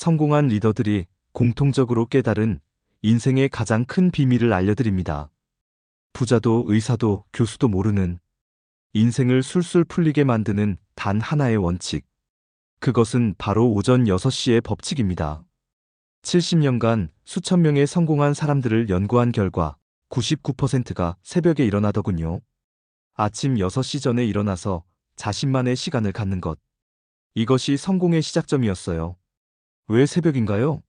성공한 리더들이 공통적으로 깨달은 인생의 가장 큰 비밀을 알려드립니다. 부자도 의사도 교수도 모르는 인생을 술술 풀리게 만드는 단 하나의 원칙. 그것은 바로 오전 6시의 법칙입니다. 70년간 수천 명의 성공한 사람들을 연구한 결과 99%가 새벽에 일어나더군요. 아침 6시 전에 일어나서 자신만의 시간을 갖는 것. 이것이 성공의 시작점이었어요. 왜 새벽인가요?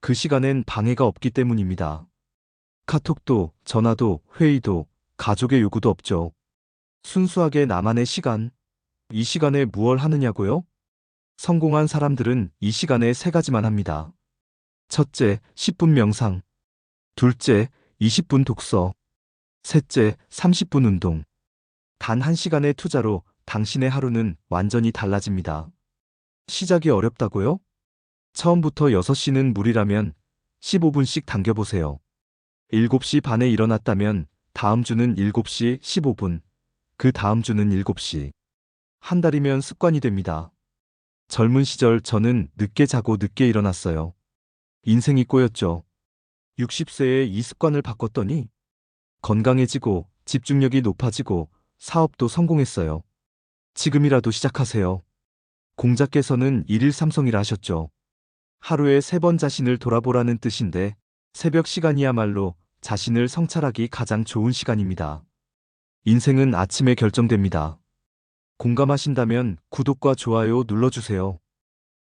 그 시간엔 방해가 없기 때문입니다. 카톡도, 전화도, 회의도, 가족의 요구도 없죠. 순수하게 나만의 시간. 이 시간에 무얼 하느냐고요? 성공한 사람들은 이 시간에 세 가지만 합니다. 첫째, 10분 명상. 둘째, 20분 독서. 셋째, 30분 운동. 단 한 시간의 투자로 당신의 하루는 완전히 달라집니다. 시작이 어렵다고요? 처음부터 6시는 무리라면 15분씩 당겨보세요. 7시 반에 일어났다면 다음 주는 7시 15분, 그 다음 주는 7시. 한 달이면 습관이 됩니다. 젊은 시절 저는 늦게 자고 늦게 일어났어요. 인생이 꼬였죠. 60세에 이 습관을 바꿨더니 건강해지고 집중력이 높아지고 사업도 성공했어요. 지금이라도 시작하세요. 공자께서는 일일 삼성이라 하셨죠. 하루에 세 번 자신을 돌아보라는 뜻인데 새벽 시간이야말로 자신을 성찰하기 가장 좋은 시간입니다. 인생은 아침에 결정됩니다. 공감하신다면 구독과 좋아요 눌러주세요.